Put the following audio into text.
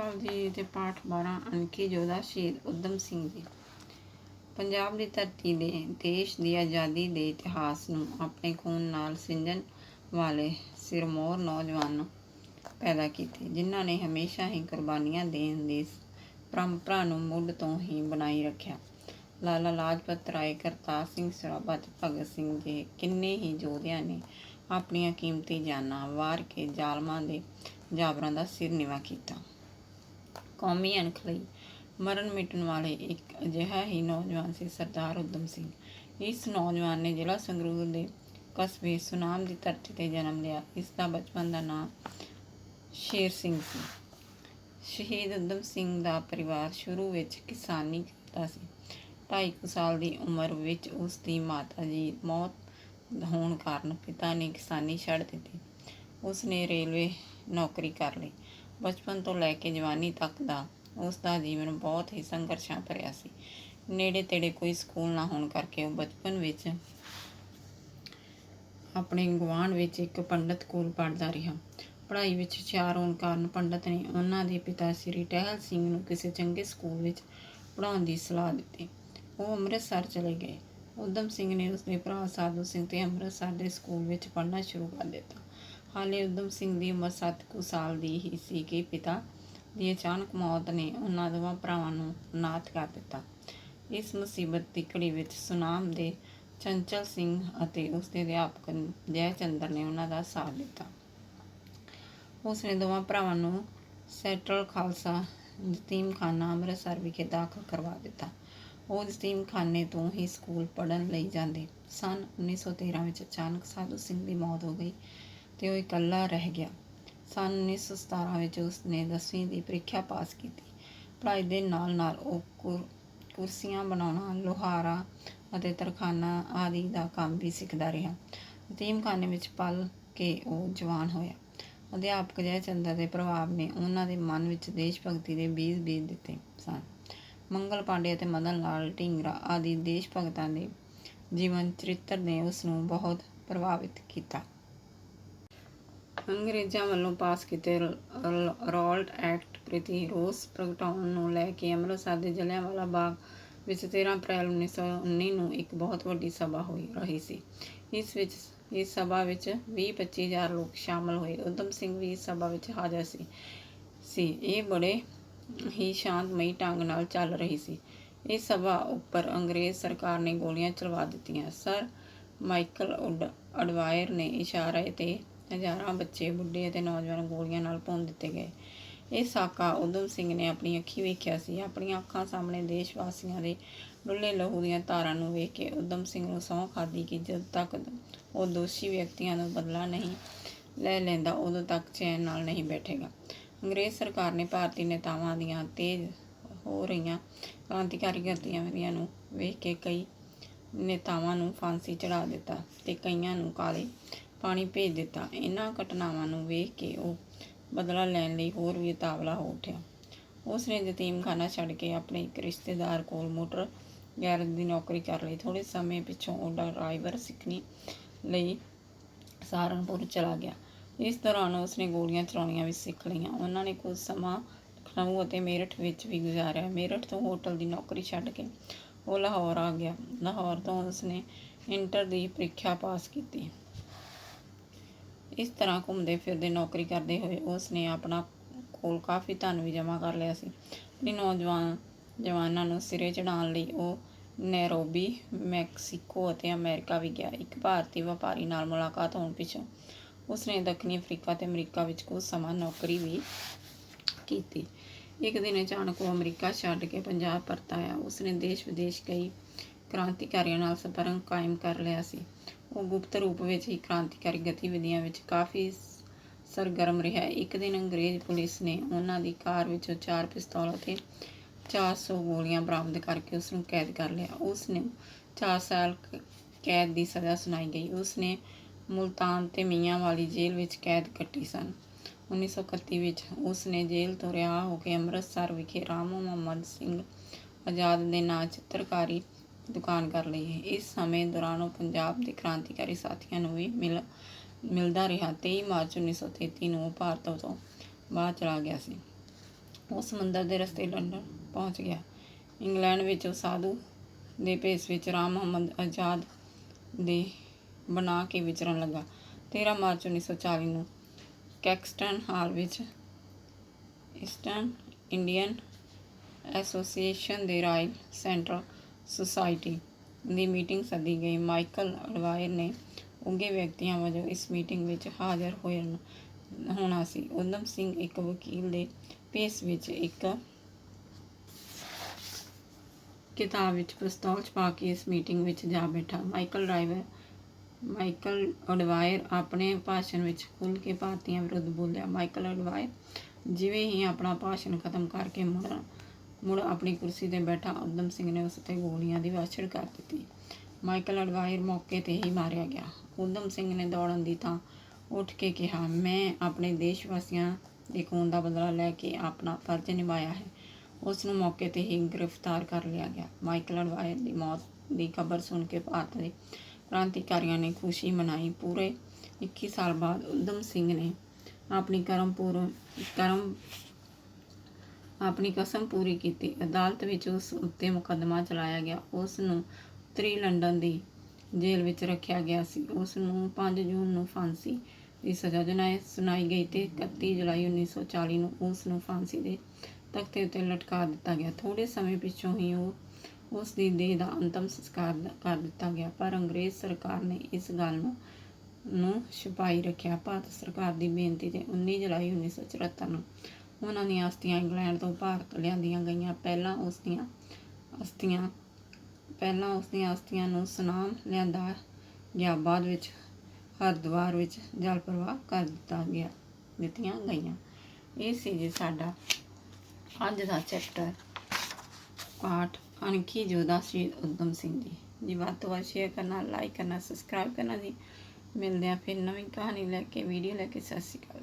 ਅਕਾਲ ਜੀ ਤੇ ਪਾਠ 12 ਅਣਖੀ ਜੋਧਾ ਸ਼ਹੀਦ ਉਦਮ ਸਿੰਘ ਜੀ। ਪੰਜਾਬ ਦੀ ਧਰਤੀ ਦੇ, ਦੇਸ਼ ਦੀ ਆਜ਼ਾਦੀ ਦੇ ਇਤਿਹਾਸ ਨੂੰ ਆਪਣੇ ਖੂਨ ਨਾਲ ਸਿੰਜਣ ਵਾਲੇ ਸਿਰਮੌਰ ਨੌਜਵਾਨ ਪੈਦਾ ਕੀਤੇ, ਜਿਨ੍ਹਾਂ ਨੇ ਹਮੇਸ਼ਾ ਹੀ ਕੁਰਬਾਨੀਆਂ ਦੇਣ ਦੀ ਪਰੰਪਰਾ ਨੂੰ ਮੁੱਢ ਤੋਂ ਹੀ ਬਣਾਈ ਰੱਖਿਆ। ਲਾਲਾ ਲਾਜਪਤ ਰਾਏ, ਕਰਤਾਰ ਸਿੰਘ ਸਰਾਭਾ ਤੇ ਭਗਤ ਸਿੰਘ ਜੀ ਕਿੰਨੇ ਹੀ ਯੋਧਿਆਂ ਨੇ ਆਪਣੀਆਂ ਕੀਮਤੀ ਜਾਨਾਂ ਵਾਰ ਕੇ ਜ਼ਾਲਮਾਂ ਦੇ ਜਾਬਰਾਂ ਦਾ ਸਿਰ ਨਿਵਾ ਕੀਤਾ। ਕੌਮੀ ਅਣਖ ਲਈ ਮਰਨ ਮਿਟਣ ਵਾਲੇ ਇੱਕ ਅਜਿਹਾ ਹੀ ਨੌਜਵਾਨ ਸੀ, ਸਰਦਾਰ ਉਦਮ ਸਿੰਘ। ਇਸ ਨੌਜਵਾਨ ਨੇ ਜ਼ਿਲ੍ਹਾ ਸੰਗਰੂਰ ਦੇ ਕਸਬੇ ਸੁਨਾਮ ਦੀ ਧਰਤੀ ਤੇ ਜਨਮ ਲਿਆ। ਇਸ ਦਾ ਬਚਪਨ ਦਾ ਨਾਂ ਸ਼ੇਰ ਸਿੰਘ ਸੀ। ਸ਼ਹੀਦ ਉਦਮ ਸਿੰਘ ਦਾ ਪਰਿਵਾਰ ਸ਼ੁਰੂ ਵਿੱਚ ਕਿਸਾਨੀ ਕਰਦਾ ਸੀ। ਢਾਈ ਕੁ ਸਾਲ ਦੀ ਉਮਰ ਵਿੱਚ ਉਸ ਦੀ ਮਾਤਾ ਜੀ ਮੌਤ ਹੋਣ ਕਾਰਨ ਪਿਤਾ ਨੇ ਕਿਸਾਨੀ ਛੱਡ ਦਿੱਤੀ। ਉਸ ਨੇ ਰੇਲਵੇ ਨੌਕਰੀ ਕਰ ਲਈ। ਬਚਪਨ ਤੋਂ ਲੈ ਕੇ ਜਵਾਨੀ ਤੱਕ ਦਾ ਉਸ ਦਾ ਜੀਵਨ ਬਹੁਤ ਹੀ ਸੰਘਰਸ਼ਾਂ ਭਰਿਆ ਸੀ। ਨੇੜੇ ਤੇੜੇ ਕੋਈ ਸਕੂਲ ਨਾ ਹੋਣ ਕਰਕੇ ਉਹ ਬਚਪਨ ਵਿੱਚ ਆਪਣੇ ਗੁਆਂਢ ਵਿੱਚ ਇੱਕ ਪੰਡਤ ਕੋਲ ਪੜ੍ਹਦਾ ਰਿਹਾ। ਪੜ੍ਹਾਈ ਵਿੱਚ ਹੁਸ਼ਿਆਰ ਹੋਣ ਕਾਰਨ ਪੰਡਤ ਨੇ ਉਹਨਾਂ ਦੇ ਪਿਤਾ ਸ੍ਰੀ ਟਹਿਲ ਸਿੰਘ ਨੂੰ ਕਿਸੇ ਚੰਗੇ ਸਕੂਲ ਵਿੱਚ ਪੜ੍ਹਾਉਣ ਦੀ ਸਲਾਹ ਦਿੱਤੀ। ਉਹ ਅੰਮ੍ਰਿਤਸਰ ਚਲੇ ਗਏ। ਉਦਮ ਸਿੰਘ ਨੇ ਉਸਦੇ ਭਰਾ ਸਾਧੂ ਸਿੰਘ ਤੇ ਅੰਮ੍ਰਿਤਸਰ ਦੇ ਸਕੂਲ ਵਿੱਚ ਪੜ੍ਹਨਾ ਸ਼ੁਰੂ ਕਰ ਦਿੱਤਾ। ਹਾਲੇ ਉਦਮ ਸਿੰਘ ਦੀ ਉਮਰ 7 ਕੁ ਸਾਲ ਦੀ ਹੀ ਸੀ ਕਿ ਪਿਤਾ ਦੀ ਅਚਾਨਕ ਮੌਤ ਨੇ ਉਹਨਾਂ ਦੋਵਾਂ ਭਰਾਵਾਂ ਨੂੰ ਨਾਥ ਕਰ ਦਿੱਤਾ। ਇਸ ਮੁਸੀਬਤ ਦੀ ਘੜੀ ਵਿੱਚ ਸੁਨਾਮ ਦੇ ਚੰਚਲ ਸਿੰਘ ਅਤੇ ਉਸਦੇ ਅਧਿਆਪਕ ਜੈ ਚੰਦਰ ਨੇ ਉਹਨਾਂ ਦਾ ਸਾਥ ਦਿੱਤਾ। ਉਸ ਨੇ ਦੋਵਾਂ ਭਰਾਵਾਂ ਨੂੰ ਸੈਂਟਰਲ ਖਾਲਸਾ ਯਤੀਮਖਾਨਾ ਅੰਮ੍ਰਿਤਸਰ ਵਿਖੇ ਦਾਖਲ ਕਰਵਾ ਦਿੱਤਾ। ਉਹ ਯਤੀਮਖਾਨੇ ਤੋਂ ਹੀ ਸਕੂਲ ਪੜ੍ਹਨ ਲਈ ਜਾਂਦੇ ਸਨ। 1913 ਵਿੱਚ ਅਚਾਨਕ ਸਾਧੂ ਸਿੰਘ ਦੀ ਮੌਤ ਹੋ ਗਈ। ਤੇ ਉਹ ਇਕੱਲਾ ਰਹਿ ਗਿਆ। ਸਨ 1917 ਵਿੱਚ ਉਸ ਨੇ 10ਵੀਂ ਦੀ ਪ੍ਰੀਖਿਆ ਪਾਸ ਕੀਤੀ। ਪੜ੍ਹਾਈ ਦੇ ਨਾਲ ਨਾਲ ਉਹ ਕੁਰ- ਕੁਰਸੀਆਂ ਬਣਾਉਣਾ, ਲੋਹਾਰਾ ਅਤੇ ਤਰਖਾਨਾ ਆਦਿ ਦਾ ਕੰਮ ਵੀ ਸਿੱਖਦਾ ਰਿਹਾ। ਯਤੀਮਖਾਨੇ ਵਿੱਚ ਪਲ ਕੇ ਉਹ ਜਵਾਨ ਹੋਇਆ। ਅਧਿਆਪਕ ਜੈ ਚੰਦਰ ਦੇ ਪ੍ਰਭਾਵ ਨੇ ਉਹਨਾਂ ਦੇ ਮਨ ਵਿੱਚ ਦੇਸ਼ ਭਗਤੀ ਦੇ ਬੀਜ ਬੀਜ ਦਿੱਤੇ ਸਨ। ਮੰਗਲ ਪਾਂਡੇ ਅਤੇ ਮਦਨ ਲਾਲ ਢੀਂਗਰਾ ਆਦਿ ਦੇਸ਼ ਭਗਤਾਂ ਦੇ ਜੀਵਨ ਚਰਿੱਤਰ ਨੇ ਉਸ ਨੂੰ ਬਹੁਤ ਪ੍ਰਭਾਵਿਤ ਕੀਤਾ। ਅੰਗਰੇਜ਼ਾਂ ਵੱਲੋਂ ਪਾਸ ਕੀਤੇ ਰੋਲਟ ਐਕਟ ਪ੍ਰਤੀ ਰੋਸ ਪ੍ਰਗਟਾਉਣ ਨੂੰ ਲੈ ਕੇ ਅੰਮ੍ਰਿਤਸਰ ਦੇ ਜਲਿਆਂਵਾਲਾ ਬਾਗ ਵਿੱਚ 13 ਅਪ੍ਰੈਲ 1919 ਨੂੰ ਇੱਕ ਬਹੁਤ ਵੱਡੀ ਸਭਾ ਹੋਈ, ਰਹੀ ਸੀ। ਇਸ ਵਿੱਚ, ਇਸ ਸਭਾ ਵਿੱਚ 20-25 ਹਜ਼ਾਰ ਲੋਕ ਸ਼ਾਮਲ ਹੋਏ। ਉਦਮ ਸਿੰਘ ਵੀ ਇਸ ਸਭਾ ਵਿੱਚ ਹਾਜ਼ਰ ਸੀ ਸੀ। ਇਹ ਬੜੇ ਹੀ ਸ਼ਾਂਤਮਈ ਢੰਗ ਨਾਲ ਚੱਲ ਰਹੀ ਸੀ। ਇਸ ਸਭਾ ਉੱਪਰ ਅੰਗਰੇਜ਼ ਸਰਕਾਰ ਨੇ ਗੋਲੀਆਂ ਚਲਵਾ ਦਿੱਤੀਆਂ। ਸਰ ਮਾਈਕਲ ਉਡ, ਅਡਵਾਇਰ ਨੇ ਇਸ਼ਾਰੇ ਤੇ ਹਜ਼ਾਰਾਂ ਬੱਚੇ, ਬੁੱਢੇ ਅਤੇ ਨੌਜਵਾਨ ਗੋਲੀਆਂ ਨਾਲ ਭੁੰਨ ਦਿੱਤੇ ਗਏ। ਇਹ ਸਾਕਾ ਉਦਮ ਸਿੰਘ ਨੇ ਆਪਣੀ ਅੱਖੀ ਵੇਖਿਆ ਸੀ। ਆਪਣੀਆਂ ਅੱਖਾਂ ਸਾਹਮਣੇ ਦੇਸ਼ ਵਾਸੀਆਂ ਦੇ ਡੁੱਲੇ ਲਹੂ ਦੀਆਂ ਧਾਰਾਂ ਨੂੰ ਵੇਖ ਕੇ ਉਦਮ ਸਿੰਘ ਨੂੰ ਸਹੁੰ ਖਾਦੀ ਕਿ ਜਦ ਤੱਕ ਉਹ ਦੋਸ਼ੀ ਵਿਅਕਤੀਆਂ ਨੂੰ ਬਦਲਾ ਨਹੀਂ ਲੈ ਲੈਂਦਾ, ਉਦੋਂ ਤੱਕ ਚੈਨ ਨਾਲ ਨਹੀਂ ਬੈਠੇਗਾ। ਅੰਗਰੇਜ਼ ਸਰਕਾਰ ਨੇ ਭਾਰਤੀ ਨੇਤਾਵਾਂ ਦੀਆਂ ਤੇਜ਼ ਹੋ ਰਹੀਆਂ ਕ੍ਰਾਂਤੀਕਾਰੀ ਗਤੀਵਿਧੀਆਂ ਨੂੰ ਵੇਖ ਕੇ ਕਈ ਨੇਤਾਵਾਂ ਨੂੰ ਫਾਂਸੀ ਚੜ੍ਹਾ ਦਿੱਤਾ ਤੇ ਕਈਆਂ ਨੂੰ ਕਾਲੇ ਪਾਣੀ ਭੇਜ ਦਿੱਤਾ। ਇਹਨਾਂ ਘਟਨਾਵਾਂ ਨੂੰ ਵੇਖ ਕੇ ਉਹ ਬਦਲਾ ਲੈਣ ਲਈ ਹੋਰ ਵੀ ਉਤਾਵਲਾ ਹੋ ਉੱਠਿਆ। ਉਸ ਨੇ ਯਤੀਮਖਾਨਾ ਛੱਡ ਕੇ ਆਪਣੇ ਇੱਕ ਰਿਸ਼ਤੇਦਾਰ ਕੋਲ ਮੋਟਰ ਗੈਰਜ ਦੀ ਨੌਕਰੀ ਕਰ ਲਈ। ਥੋੜੇ ਸਮੇਂ ਪਿੱਛੋਂ ਉਹ ਡਰਾਈਵਰ ਸਿੱਖਣੀ ਲਈ ਸਹਾਰਨਪੁਰ ਚਲਾ ਗਿਆ। ਇਸ ਦੌਰਾਨ ਉਸ ਨੇ ਗੋਲੀਆਂ ਚਲਾਉਣੀਆਂ ਵੀ ਸਿੱਖ ਲਈਆਂ। ਉਹਨਾਂ ਨੇ ਕੁਝ ਸਮਾਂ ਲਖਨਊ ਅਤੇ ਮੇਰਠ ਵਿੱਚ ਵੀ ਗੁਜ਼ਾਰਿਆ। ਮੇਰਠ ਤੋਂ ਹੋਟਲ ਦੀ ਨੌਕਰੀ ਛੱਡ ਕੇ ਉਹ ਲਾਹੌਰ ਆ ਗਿਆ। ਲਾਹੌਰ ਤੋਂ ਉਸ ਨੇ ਇੰਟਰ ਦੀ ਪ੍ਰੀਖਿਆ ਪਾਸ ਕੀਤੀ। ਇਸ ਤਰ੍ਹਾਂ ਘੁੰਮਦੇ ਫਿਰਦੇ ਨੌਕਰੀ ਕਰਦੇ ਹੋਏ ਉਸ ਨੇ ਆਪਣਾ ਕੋਲ ਕਾਫੀ ਧਨ ਵੀ ਜਮ੍ਹਾਂ ਕਰ ਲਿਆ ਸੀ। ਆਪਣੀ ਨੌਜਵਾਨ ਜਵਾਨਾਂ ਨੂੰ ਸਿਰੇ ਚੜਾਉਣ ਲਈ ਉਹ ਨੈਰੋਬੀ, ਮੈਕਸੀਕੋ ਅਤੇ ਅਮਰੀਕਾ ਵੀ ਗਿਆ। ਇੱਕ ਭਾਰਤੀ ਵਪਾਰੀ ਨਾਲ ਮੁਲਾਕਾਤ ਹੋਣ ਪਿੱਛੋਂ ਉਸ ਨੇ ਦੱਖਣੀ ਅਫਰੀਕਾ ਤੇ ਅਮਰੀਕਾ ਵਿੱਚ ਕੁਝ ਸਮਾਂ ਨੌਕਰੀ ਵੀ ਕੀਤੀ। ਇੱਕ ਦਿਨ ਅਚਾਨਕ ਉਹ ਅਮਰੀਕਾ ਛੱਡ ਕੇ ਪੰਜਾਬ ਪਰਤ ਆਇਆ। ਉਸ ਨੇ ਦੇਸ਼ ਵਿਦੇਸ਼ ਕਈ ਕ੍ਰਾਂਤੀਕਾਰੀਆਂ ਨਾਲ ਸੰਪਰਕ ਕਾਇਮ ਕਰ ਲਿਆ ਸੀ। ਉਹ ਗੁਪਤ ਰੂਪ ਵਿੱਚ ਹੀ ਕ੍ਰਾਂਤੀਕਾਰੀ ਗਤੀਵਿਧੀਆਂ ਵਿੱਚ ਕਾਫੀ ਸਰਗਰਮ ਰਿਹਾ। ਇੱਕ ਦਿਨ ਅੰਗਰੇਜ਼ ਪੁਲਿਸ ਨੇ ਉਹਨਾਂ ਦੀ ਕਾਰ ਵਿੱਚੋਂ ਚਾਰ ਪਿਸਤੌਲ ਅਤੇ 400 ਗੋਲੀਆਂ ਬਰਾਮਦ ਕਰਕੇ ਉਸ ਨੂੰ ਕੈਦ ਕਰ ਲਿਆ। ਉਸ ਨੂੰ 4 ਸਾਲ ਕ- ਕੈਦ ਦੀ ਸਜ਼ਾ ਸੁਣਾਈ ਗਈ। ਉਸ ਨੇ ਮੁਲਤਾਨ ਤੇ ਮੀਆਂ ਵਾਲੀ ਜੇਲ੍ਹ ਵਿੱਚ ਕੈਦ ਕੱਟੀ ਸਨ। 1931 ਵਿੱਚ ਉਸ ਨੇ ਜੇਲ੍ਹ ਤੋਂ ਰਿਹਾ ਹੋ ਕੇ ਅੰਮ੍ਰਿਤਸਰ ਵਿਖੇ ਰਾਮ ਮੁਹੰਮਦ ਸਿੰਘ ਆਜ਼ਾਦ ਦੇ ਨਾਂ ਚਿੱਤਰਕਾਰੀ ਦੁਕਾਨ ਕਰ ਲਈ ਇਸ ਸਮੇਂ ਦੌਰਾਨ ਉਹ ਪੰਜਾਬ ਦੇ ਕ੍ਰਾਂਤੀਕਾਰੀ ਸਾਥੀਆਂ ਨੂੰ ਵੀ ਮਿਲ, ਮਿਲਦਾ ਰਿਹਾ 23 ਮਾਰਚ 1933 ਨੂੰ ਉਹ ਭਾਰਤ ਤੋਂ ਬਾਹਰ ਚਲਾ ਗਿਆ ਸੀ। ਉਹ ਸਮੁੰਦਰ ਦੇ ਰਸਤੇ ਲੰਡਨ ਪਹੁੰਚ ਗਿਆ। ਇੰਗਲੈਂਡ ਵਿੱਚ ਉਹ ਸਾਧੂ ਦੇ ਭੇਸ ਵਿੱਚ ਰਾਮ ਮੁਹੰਮਦ ਆਜ਼ਾਦ ਦੇ ਬਣਾ ਕੇ ਵਿਚਰਨ ਲੱਗਾ। 13 ਮਾਰਚ 1940 ਨੂੰ ਕੈਕਸਟਨ ਹਾਲ ਵਿੱਚ ਈਸਟਰਨ ਇੰਡੀਅਨ ਐਸੋਸੀਏਸ਼ਨ ਦੇ ਰਾਇਲ ਸੈਂਟਰਲ ਸੁਸਾਇਟੀ ਦੀ ਮੀਟਿੰਗ ਸੱਦੀ ਗਈ। ਮਾਈਕਲ ਅਡਵਾਇਰ ਨੇ ਉੱਘੇ ਵਿਅਕਤੀਆਂ ਵਜੋਂ ਇਸ ਮੀਟਿੰਗ ਵਿੱਚ ਹਾਜ਼ਰ ਹੋਣ ਹੋਣਾ ਸੀ। ਉਦਮ ਸਿੰਘ ਇੱਕ ਵਕੀਲ ਦੇ ਭੇਸ ਵਿੱਚ ਇੱਕ ਕਿਤਾਬ ਵਿੱਚ ਪਿਸਤੌਲ ਛਪਾ ਕੇ ਇਸ ਮੀਟਿੰਗ ਵਿੱਚ ਜਾ ਬੈਠਾ। ਮਾਈਕਲ ਡਰਾਈਵਰ, ਮਾਈਕਲ ਅਡਵਾਇਰ ਆਪਣੇ ਭਾਸ਼ਣ ਵਿੱਚ ਖੁੱਲ੍ਹ ਕੇ ਭਾਰਤੀਆਂ ਵਿਰੁੱਧ ਬੋਲਿਆ। ਮਾਈਕਲ ਅਡਵਾਇਰ ਜਿਵੇਂ ਹੀ ਆਪਣਾ ਭਾਸ਼ਣ ਖਤਮ ਕਰਕੇ ਮੁੜ ਮੁੜ ਆਪਣੀ ਕੁਰਸੀ ਤੇ ਬੈਠਾ ਉਦਮ ਸਿੰਘ ਨੇ ਉਸ ਤੇ ਗੋਲੀਆਂ ਦੀ ਵਾਛੜ ਕਰ ਦਿੱਤੀ। ਮਾਈਕਲ ਅਡਵਾਇਰ ਮੌਕੇ ਤੇ ਹੀ ਮਾਰਿਆ ਗਿਆ। ਉਦਮ ਸਿੰਘ ਨੇ ਦੌੜਨ ਦੀ ਤਾਂ ਉੱਠ ਕੇ ਕਿਹਾ, ਮੈਂ ਆਪਣੇ ਦੇਸ਼ ਵਾਸੀਆਂ ਦੇ ਖੂਨ ਦਾ ਬਦਲਾ ਲੈ ਕੇ ਆਪਣਾ ਫਰਜ਼ ਨਿਭਾਇਆ ਹੈ। ਉਸ ਨੂੰ ਮੌਕੇ ਤੇ ਹੀ ਗ੍ਰਿਫਤਾਰ ਕਰ ਲਿਆ ਗਿਆ। ਮਾਈਕਲ ਅਡਵਾਇਰ ਦੀ ਮੌਤ ਦੀ ਖਬਰ ਸੁਣ ਕੇ ਭਾਰਤ ਦੇ ਕ੍ਰਾਂਤੀਕਾਰੀਆਂ ਨੇ ਖੁਸ਼ੀ ਮਨਾਈ। ਪੂਰੇ 21 ਸਾਲ ਬਾਅਦ ਉਦਮ ਸਿੰਘ ਨੇ ਆਪਣੀ ਕਰਮ ਪੂਰ ਕਰਮ ਆਪਣੀ ਕਸਮ ਪੂਰੀ ਕੀਤੀ। ਅਦਾਲਤ ਵਿੱਚ ਉਸ ਉੱਤੇ ਮੁਕੱਦਮਾ ਚਲਾਇਆ ਗਿਆ। ਉਸ ਨੂੰ ਉੱਤਰੀ ਲੰਡਨ ਦੀ ਜੇਲ੍ਹ ਵਿੱਚ ਰੱਖਿਆ ਗਿਆ ਸੀ। ਉਸ ਨੂੰ 5 ਜੂਨ ਨੂੰ ਫਾਂਸੀ ਦੀ ਸਜ਼ਾ ਜਨਾਈ ਸੁਣਾਈ ਗਈ ਤੇ 31 ਜੁਲਾਈ 1940 ਨੂੰ ਉਸ ਨੂੰ ਫਾਂਸੀ ਦੇ ਤਖਤੇ ਉੱਤੇ ਲਟਕਾ ਦਿੱਤਾ ਗਿਆ। ਥੋੜੇ ਸਮੇਂ ਪਿੱਛੋਂ ਹੀ ਉਹ ਉਸ ਦੀ ਦੇਹ ਦਾ ਅੰਤਮ ਸੰਸਕਾਰ ਕਰ ਦਿੱਤਾ ਗਿਆ। ਪਰ ਅੰਗਰੇਜ਼ ਸਰਕਾਰ ਨੇ ਇਸ ਗੱਲ ਨੂੰ ਨੂੰ ਛੁਪਾਈ ਰੱਖਿਆ। ਭਾਰਤ ਸਰਕਾਰ ਦੀ ਬੇਨਤੀ ਤੇ 19 ਜੁਲਾਈ 1974 ਨੂੰ ਉਹਨਾਂ ਦੀਆਂ ਅਸਥੀਆਂ ਇੰਗਲੈਂਡ ਤੋਂ ਭਾਰਤ ਲਿਆਂਦੀਆਂ ਗਈਆਂ। ਪਹਿਲਾਂ ਉਸ ਦੀਆਂ ਅਸਥੀਆਂ, ਪਹਿਲਾਂ ਉਸ ਦੀਆਂ ਅਸਥੀਆਂ ਨੂੰ ਸੁਨਾਮ ਲਿਆਂਦਾ ਗਿਆ। ਬਾਅਦ ਵਿੱਚ ਹਰਿਦੁਆਰ ਵਿੱਚ ਜਲ ਪ੍ਰਵਾਹ ਕਰ ਦਿੱਤਾ ਗਿਆ, ਦਿੱਤੀਆਂ ਗਈਆਂ। ਇਹ ਸੀ ਜੀ ਸਾਡਾ ਅੱਜ ਦਾ ਚੈਪਟਰ, ਪਾਠ। ਅਣਖੀ ਜੋਧਾ ਸ਼ਹੀਦ ਉਦਮ ਸਿੰਘ ਜੀ। ਜੀ ਵੱਧ ਤੋਂ ਵੱਧ ਸ਼ੇਅਰ ਕਰਨਾ ਲਾਈਕ ਕਰਨਾ ਸਬਸਕ੍ਰਾਈਬ ਕਰਨਾ ਜੀ। ਮਿਲਦੇ ਆ ਫਿਰ ਨਵੀਂ ਕਹਾਣੀ ਲੈ ਕੇ ਵੀਡੀਓ ਲੈ ਕੇ। ਸਤਿ ਸ਼੍ਰੀ ਅਕਾਲ।